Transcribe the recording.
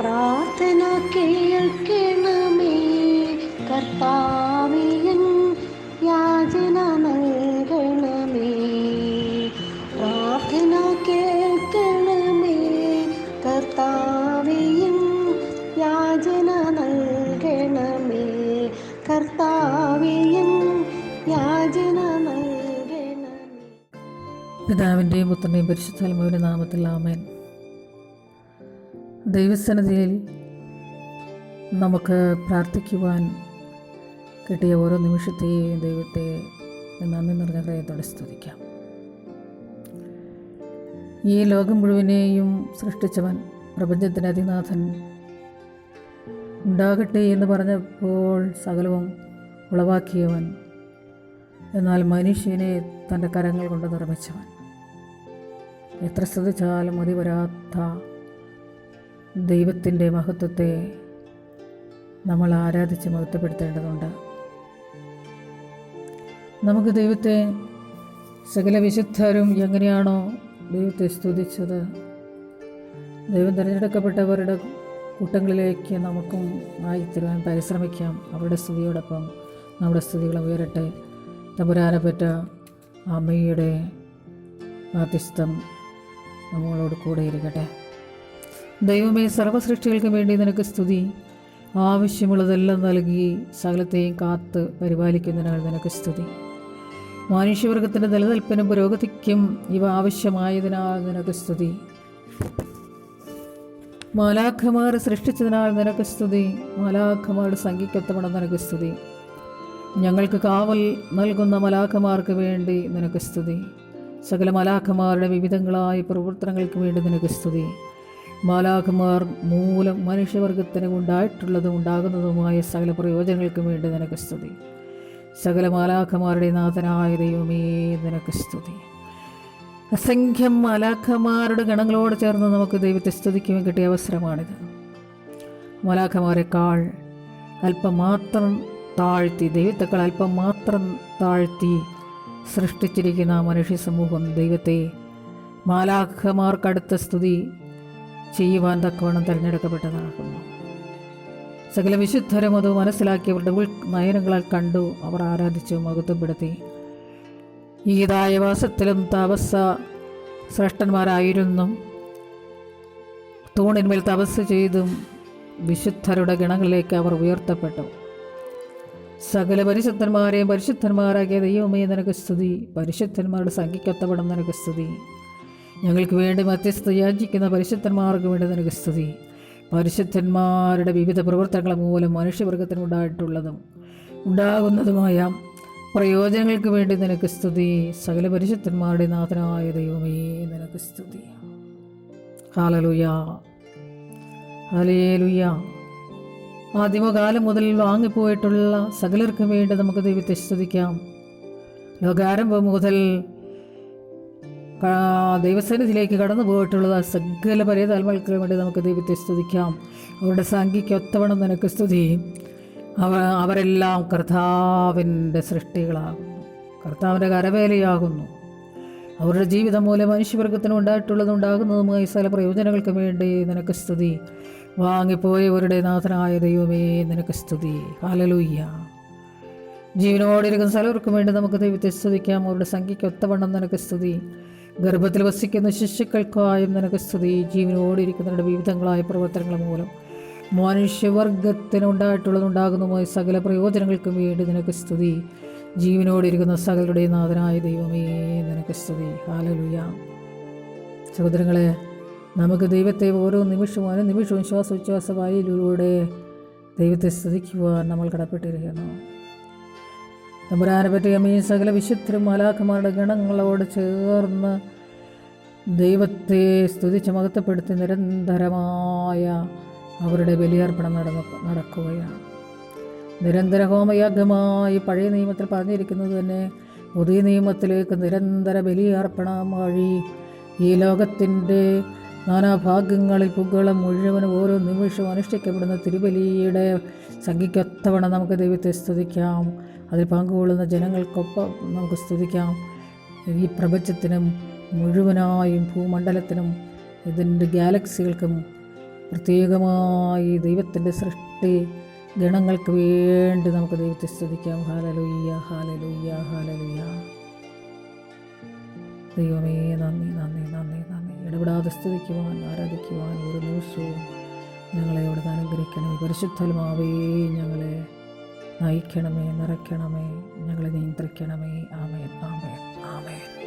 പ്രാർത്ഥന കേൾക്കണമേ കർത്താവിയൻ യാചന നൽകണമേ. പ്രാർത്ഥന കേൾക്കണമേ കർത്താവിയൻ യാചന നൽകണമേ. കർത്താവിയൻ യാചന നൽകണമേ. പിതാവിന്റെയും പുത്രന്റെയും പരിശുദ്ധാത്മാവിന്റെ നാമത്തിൽ ആമേൻ. ദൈവസന്നിധിയിൽ നമുക്ക് പ്രാർത്ഥിക്കുവാൻ കിട്ടിയ ഓരോ നിമിഷത്തെയും ദൈവത്തെ നന്ദി നിറഞ്ഞ ഹൃദയത്തോടെ സ്തുതിക്കാം. ഈ ലോകം മുഴുവനെയും സൃഷ്ടിച്ചവൻ പ്രപഞ്ചത്തിന്റെ അതിനാഥൻ ഉണ്ടാകട്ടെ എന്ന് പറഞ്ഞപ്പോൾ സകലവും ഉളവാക്കിയവൻ എന്നാൽ മനുഷ്യനെ തന്റെ കരങ്ങൾ കൊണ്ട് നിർമ്മിച്ചവൻ. എത്ര ശ്രദ്ധിച്ചാലും മതി വരാത്ത ദൈവത്തിന്റെ മഹത്വത്തെ നമ്മൾ ആരാധിച്ച് മഹത്വപ്പെടുത്തേണ്ടതുണ്ട്. നമുക്ക് ദൈവത്തെ സകല വിശുദ്ധരും എങ്ങനെയാണോ ദൈവത്തെ സ്തുതിച്ചത് ദൈവം തിരഞ്ഞെടുക്കപ്പെട്ടവരുടെ കൂട്ടങ്ങളിലേക്ക് നമുക്കും ആയിത്തരുവാൻ പരിശ്രമിക്കാം. അവരുടെ സ്തുതിയോടൊപ്പം നമ്മുടെ സ്തുതികൾ ഉയരട്ടെ. തമ്പുരാനപ്പറ്റ അമ്മയുടെ മാധ്യസ്ഥം നമ്മളോട് കൂടെ ഇരിക്കട്ടെ. ദൈവമേ സർവസൃഷ്ടികൾക്കും വേണ്ടി നിനക്ക് സ്തുതി. ആവശ്യമുള്ളതെല്ലാം നൽകി സകലത്തെയും കാത്ത് പരിപാലിക്കുന്നതിനാൽ നിനക്ക് സ്തുതി. മനുഷ്യവർഗത്തിന്റെ നിലനിൽപ്പിനും പുരോഗതിക്കും ഇവ ആവശ്യമായതിനാൽ നിനക്ക് സ്തുതി. മാലാഖമാർ സൃഷ്ടിച്ചതിനാൽ നിനക്ക് സ്തുതി. മാലാഖമാരുടെ സംഖ്യക്കൊത്തമണം നിനക്ക് സ്തുതി. ഞങ്ങൾക്ക് കാവൽ നൽകുന്ന മലാഖമാർക്ക് വേണ്ടി നിനക്ക് സ്തുതി. സകല മലാഖമാരുടെ വിവിധങ്ങളായ പ്രവർത്തനങ്ങൾക്ക് വേണ്ടി നിനക്ക് സ്തുതി. മാലാഖമാർ മൂലം മനുഷ്യവർഗത്തിന് ഉണ്ടായിട്ടുള്ളതും ഉണ്ടാകുന്നതുമായ സകല പ്രയോജനങ്ങൾക്കും വേണ്ടി നിനക്ക് സ്തുതി. സകല മാലാഖമാരുടെ നാഥനായ ദൈവമേ നിനക്ക് സ്തുതി. അസംഖ്യം മാലാഖമാരുടെ ഗണങ്ങളോട് ചേർന്ന് നമുക്ക് ദൈവത്തെ സ്തുതിക്കുവാൻ കിട്ടിയ അവസരമാണിത്. മാലാഖമാരെക്കാൾ അല്പം മാത്രം താഴ്ത്തി ദൈവത്തെക്കാൾ അല്പം മാത്രം താഴ്ത്തി സൃഷ്ടിച്ചിരിക്കുന്ന മനുഷ്യ സമൂഹം ദൈവത്തെ മാലാഖമാർക്കടുത്ത സ്തുതി ചെയ്യുവാൻ തക്കവണ്ണം തിരഞ്ഞെടുക്കപ്പെട്ടതാകുന്നു സകല വിശുദ്ധരും അത് മനസ്സിലാക്കിയവരുടെ ഉൾ നയനങ്ങളാൽ കണ്ടു അവർ ആരാധിച്ചു മഹത്വപ്പെടുത്തി. ഈ ദായവാസത്തിലും തപസ്സ ശ്രേഷ്ഠന്മാരായിരുന്നു. തൂണിന്മേൽ തപസ് ചെയ്തും വിശുദ്ധരുടെ ഗണങ്ങളിലേക്ക് അവർ ഉയർത്തപ്പെട്ടു. സകല പരിശുദ്ധന്മാരെയും പരിശുദ്ധന്മാരാക്കിയ ദൈവമേ നിനക്ക് സ്തുതി. പരിശുദ്ധന്മാരുടെ സംഖ്യക്കൊത്തപടം നിനക്ക് സ്തുതി. ഞങ്ങൾക്ക് വേണ്ടി മധ്യസ്ഥ യാചിക്കുന്ന പരിശുദ്ധന്മാർക്ക് വേണ്ടി നിനക്ക് സ്തുതി. പരിശുദ്ധന്മാരുടെ വിവിധ പ്രവർത്തനങ്ങൾ മൂലം മനുഷ്യവർഗത്തിനുണ്ടായിട്ടുള്ളതും ഉണ്ടാകുന്നതുമായ പ്രയോജനങ്ങൾക്ക് വേണ്ടി നിനക്ക് സ്തുതി. സകല പരിശുദ്ധന്മാരുടെ നാഥനായ ദൈവമേ നിനക്ക് സ്തുതി. ഹാലലുയ ഹലേലുയ മുതൽ വാങ്ങിപ്പോയിട്ടുള്ള സകലർക്കും വേണ്ടി നമുക്ക് ദൈവത്തെ സ്തുതിക്കാം. ലോകാരംഭം മുതൽ ദൈവസന്നിധിയിലേക്ക് കടന്നു പോയിട്ടുള്ളത് സകല പരേതാൽമകൾക്ക് വേണ്ടി നമുക്ക് ദൈവത്തെ സ്തുതിക്കാം. അവരുടെ സംഖ്യയ്ക്ക് ഒത്തവണ്ണം നിനക്ക് സ്തുതി. അവ അവരെല്ലാം കർത്താവിന്റെ സൃഷ്ടികളാകുന്നു. കർത്താവിന്റെ കരവേലയാകുന്നു. അവരുടെ ജീവിതം മൂലം മനുഷ്യവർഗത്തിന് ഉണ്ടായിട്ടുള്ളതും ഉണ്ടാകുന്നതുമായി സകല പ്രയോജനങ്ങൾക്ക് വേണ്ടി നിനക്ക് സ്തുതി. വാങ്ങിപ്പോയവരുടെ നാഥനായ ദൈവമേ നിനക്ക് സ്തുതി. ഹാലലൂയ്യ ജീവനോടിരിക്കുന്ന സ്ഥലവർക്കും വേണ്ടി നമുക്ക് ദൈവത്തെ സ്തുതിക്കാം. അവരുടെ സംഖ്യയ്ക്ക് ഒത്തവണ്ണം നിനക്ക് സ്തുതി. ഗർഭത്തിൽ വസിക്കുന്ന ശിശുക്കൾക്കായും നിനക്ക് സ്തുതി. ജീവനോടിരിക്കുന്നവരുടെ വിവിധങ്ങളായ പ്രവർത്തനങ്ങൾ മൂലം മനുഷ്യവർഗത്തിനുണ്ടായിട്ടുള്ളതുണ്ടാകുന്നതുമായ സകല പ്രയോജനങ്ങൾക്കും വേണ്ടി നിനക്ക് സ്തുതി. ജീവനോടിരിക്കുന്ന സകലരുടെ നാഥനായ ദൈവമേ നിനക്ക് സ്തുതി. ഹാലലുയ സഹോദരങ്ങളെ നമുക്ക് ദൈവത്തെ ഓരോ നിമിഷവും ഓരോ നിമിഷവും ശ്വാസോച്ഛ്വാസ വായിലൂടെ ദൈവത്തെ സ്തുതിക്കുവാൻ നമ്മൾ കടപ്പെട്ടിരിക്കുന്നു. തമ്പുരാനെ പറ്റിയ സകല വിശുദ്ധരും മലാഖമാരുടെ ഗണങ്ങളോട് ചേർന്ന് ദൈവത്തെ സ്തുതിച്ച് മഹത്വപ്പെടുത്തി നിരന്തരമായ അവരുടെ ബലിയർപ്പണം നടന്നു നടക്കുകയാണ്. നിരന്തര ഹോമയാഗമായി പഴയ നിയമത്തിൽ പറഞ്ഞിരിക്കുന്നത് തന്നെ പുതിയ നിയമത്തിലേക്ക് നിരന്തര ബലിയർപ്പണം വഴി ഈ ലോകത്തിന്റെ നാനാഭാഗങ്ങളിൽ പുകളം മുഴുവനും ഓരോ നിമിഷവും അനുഷ്ഠിക്കപ്പെടുന്ന തിരുബലിയുടെ സംഖ്യയ്ക്കൊത്തവണ്ണം നമുക്ക് ദൈവത്തെ സ്തുതിക്കാം. അതിൽ പങ്കുകൊള്ളുന്ന ജനങ്ങൾക്കൊപ്പം നമുക്ക് സ്തുതിക്കാം. ഈ പ്രപഞ്ചത്തിനും മുഴുവനായും ഭൂമണ്ഡലത്തിനും ഇതിന്റെ ഗാലക്സികൾക്കും പ്രത്യേകമായി ദൈവത്തിന്റെ സൃഷ്ടി ഗണങ്ങൾക്ക് വേണ്ടി നമുക്ക് ദൈവത്തെ സ്തുതിക്കാം. ഹാലലുയ്യ ഹാലലുയ്യ ഹാലലുയ്യ ദൈവമേ നന്ദി നന്ദി നന്ദി നന്ദി. ഇടപെടാതെ സ്തുതിക്കുവാൻ ആരാധിക്കുവാൻ ഒരു നിമിഷവും ഞങ്ങളെ അവിടെ അനുഗ്രഹിക്കണമേ. പരിശുദ്ധലമാവേ ഞങ്ങളെ നയിക്കണമേ നിറയ്ക്കണമേ ഞങ്ങളെ നിയന്ത്രിക്കണമേ. ആമേൻ ആമേൻ ആമേൻ.